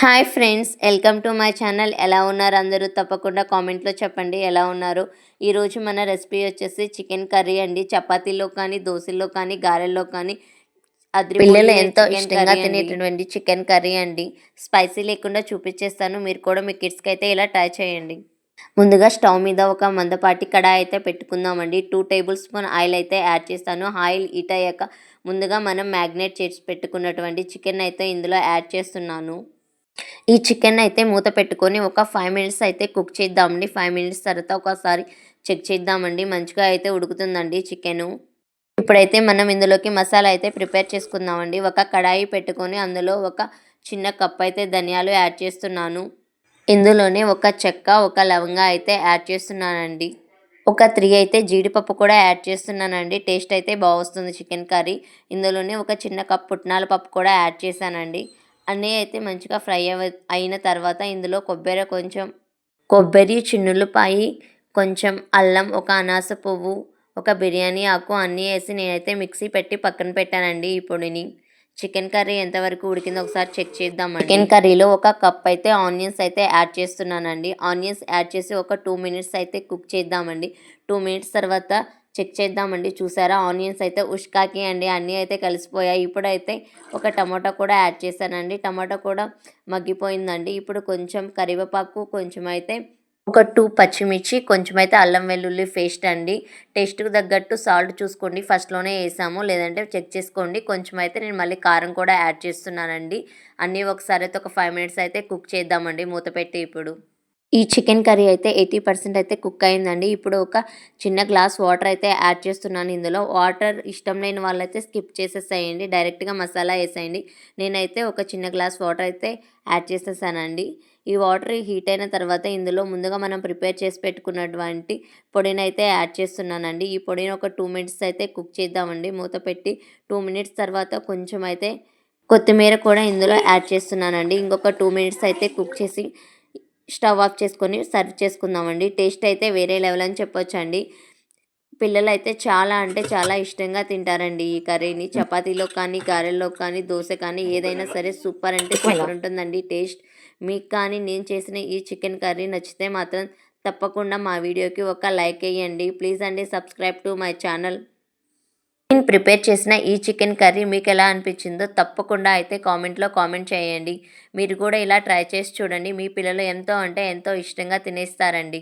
Hi friends welcome to my channel. ఎలా ఉన్నారు అందరూ? తప్పకుండా కామెంట్లో చెప్పండి ఎలా ఉన్నారు? ఈరోజు మన రెసిపీ వచ్చేసి చికెన్ కర్రీ అండి. చపాతీలో కానీ దోశల్లో కానీ గారెల్లో కానీ పిల్లలు ఎంతో ఇష్టంగా తినేటటువంటి చికెన్ కర్రీ అండి. స్పైసీ లేకుండా చూపించేస్తాను. మీరు కూడా మీ కిడ్స్కి అయితే ఇలా ట్రై చేయండి. ముందుగా స్టవ్ మీద ఒక మందపాటి కడాయి అయితే పెట్టుకుందామండి. టూ టేబుల్ స్పూన్ ఆయిల్ అయితే యాడ్ చేస్తాను. ఆయిల్ హీట్ అయ్యాక ముందుగా మనం మ్యాగ్నేట్ చేసి పెట్టుకున్నటువంటి చికెన్ అయితే ఇందులో యాడ్ చేస్తున్నాను. ఈ చికెన్ అయితే మూత పెట్టుకొని ఒక ఫైవ్ మినిట్స్ అయితే కుక్ చేద్దామండి. ఫైవ్ మినిట్స్ తర్వాత ఒకసారి చెక్ చేద్దామండి. మంచిగా అయితే ఉడుకుతుందండి చికెను. ఇప్పుడైతే మనం ఇందులోకి మసాలా అయితే ప్రిపేర్ చేసుకుందామండి. ఒక కడాయి పెట్టుకొని అందులో ఒక చిన్న కప్ అయితే ధనియాలు యాడ్ చేస్తున్నాను. ఇందులోనే ఒక చెక్క ఒక లవంగా అయితే యాడ్ చేస్తున్నానండి. ఒక త్రీ అయితే జీడిపప్పు కూడా యాడ్ చేస్తున్నానండి. టేస్ట్ అయితే బాగొస్తుంది చికెన్ కర్రీ. ఇందులోనే ఒక చిన్న కప్ పుట్నాల పప్పు కూడా యాడ్ చేశానండి. అన్నీ అయితే మంచిగా ఫ్రై అవ అయిన తర్వాత ఇందులో కొబ్బరి కొంచెం కొబ్బరి చిన్నులపాయి కొంచెం అల్లం ఒక అనాస పువ్వు ఒక బిర్యానీ ఆకు అన్నీ వేసి నేనైతే మిక్సీ పెట్టి పక్కన పెట్టానండి ఈ పొడిని. చికెన్ కర్రీ ఎంతవరకు ఉడికిందో ఒకసారి చెక్ చేద్దామండి. చికెన్ కర్రీలో ఒక కప్ అయితే ఆనియన్స్ అయితే యాడ్ చేస్తున్నానండి. ఆనియన్స్ యాడ్ చేసి ఒక టూ మినిట్స్ అయితే కుక్ చేద్దామండి. టూ మినిట్స్ తర్వాత చెక్ చేద్దామండి. చూసారా? ఆనియన్స్ అయితే ఉష్కాకి అండి. అన్నీ అయితే కలిసిపోయాయి. ఇప్పుడైతే ఒక టమాటా కూడా యాడ్ చేశానండి. టమాటా కూడా మగ్గిపోయిందండి. ఇప్పుడు కొంచెం కరివేపాకు కొంచెం అయితే ఒక టూ పచ్చిమిర్చి కొంచెం అయితే అల్లం వెల్లుల్లి పేస్ట్ అండి. టేస్ట్కి తగ్గట్టు సాల్ట్ చూసుకోండి. ఫస్ట్లోనే వేసాము. లేదంటే చెక్ చేసుకోండి. కొంచెం అయితే నేను మళ్ళీ కారం కూడా యాడ్ చేస్తున్నానండి. అన్నీ ఒకసారి అయితే ఒక ఫైవ్ మినిట్స్ అయితే కుక్ చేద్దామండి. మూత పెట్టి ఇప్పుడు. ఈ చికెన్ కర్రీ అయితే ఎయిటీ పర్సెంట్ అయితే కుక్ అయిందండి. ఇప్పుడు ఒక చిన్న గ్లాస్ వాటర్ అయితే యాడ్ చేస్తున్నాను ఇందులో. వాటర్ ఇష్టం లేని వాళ్ళైతే స్కిప్ చేసేసేయండి. డైరెక్ట్గా మసాలా వేసేయండి. నేనైతే ఒక చిన్న గ్లాస్ వాటర్ అయితే యాడ్ చేసేసానండి. ఈ వాటర్ హీట్ అయిన తర్వాత ఇందులో ముందుగా మనం ప్రిపేర్ చేసి పెట్టుకున్నటువంటి పొడిని అయితే యాడ్ చేస్తున్నానండి. ఈ పొడిని ఒక టూ మినిట్స్ అయితే కుక్ చేద్దామండి. మూత పెట్టి టూ మినిట్స్ తర్వాత కొంచెం అయితే కొత్తిమీర కూడా ఇందులో యాడ్ చేస్తున్నానండి. ఇంకొక టూ మినిట్స్ అయితే కుక్ చేసి స్టవ్ ఆఫ్ చేసుకొని సర్వ్ చేసుకుందామండి. టేస్ట్ అయితే వేరే లెవెల్ అని చెప్పొచ్చండి. పిల్లలు అయితే చాలా అంటే చాలా ఇష్టంగా తింటారండి ఈ కర్రీని. చపాతీలో కానీ గారెల్లో కానీ దోశ కానీ ఏదైనా సరే సూపర్ అంటే సూపర్ ఉంటుందండి టేస్ట్. మీకు కానీ నేను చేసిన ఈ చికెన్ కర్రీ నచ్చితే మాత్రం తప్పకుండా మా వీడియోకి ఒక లైక్ వేయండి. ప్లీజ్ అండి సబ్స్క్రైబ్ టు మై ఛానల్. నేను ప్రిపేర్ చేసిన ఈ చికెన్ కర్రీ మీకు ఎలా అనిపించిందో తప్పకుండా అయితే కామెంట్లో కామెంట్ చేయండి. మీరు కూడా ఇలా ట్రై చేసి చూడండి. మీ పిల్లలు ఎంతో అంటే ఎంతో ఇష్టంగా తినేస్తారండి.